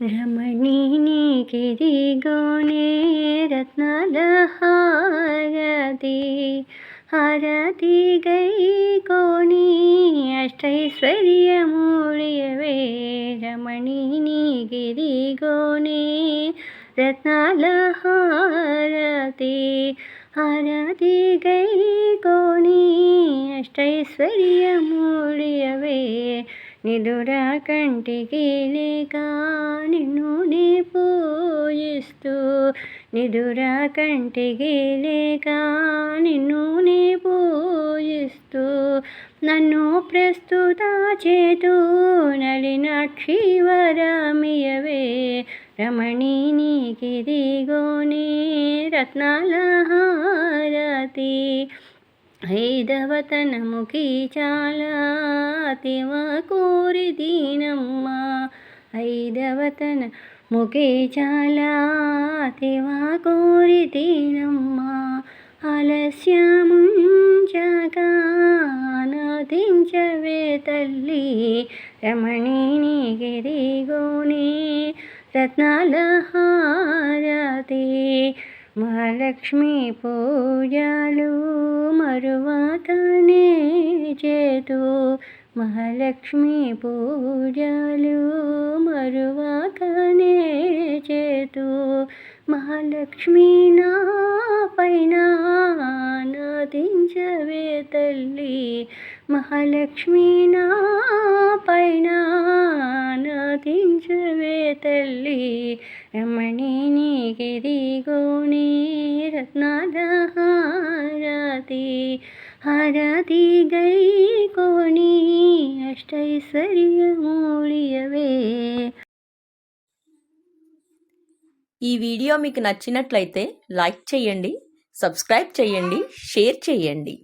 రమణీని కిరిగోనే రత్నాల హారతి హారతి గై కోని అష్టైశ్వర్యమూడియవే రమణీని గిరిగోనే రత్నాల హారతి హారతి నిదురా కంటికి లేక నిన్ను నీ పూజిస్తూ. నిదురా కంటికి లేక నిన్ను నీ పూజిస్తూ. నన్ను ప్రస్తుత చేతు నలినాక్షి వరమియవే. రమణి నీకిదిగోనే రత్నాల హారతి ఐదవతనముకి చాలా అతివ కోరి దీనమ్మ. ఐదవతన ముఖి చాలా అతివ కోరి దీనమ్మ. ఆలస్యముంచగానాదించవే తల్లి. రమణిని గిరిగోని రత్నాల హారతి మహాలక్ష్మి పూజలు తరువాతనే చేతు మహాలక్ష్మి పూజలు మరువకనే చేతు మహాలక్ష్మి నా పైన నదించవే తల్లి. మహాలక్ష్మి నా పైన నదించవే తల్లి. రమణి నీకిదిగోని రత్నాల హారతి హారతి గై కోని అష్టైశ్వర్యమూలియవే ఈ వీడియో మీకు నచ్చినట్లయితే లైక్ చేయండి సబ్స్క్రైబ్ చేయండి షేర్ చేయండి.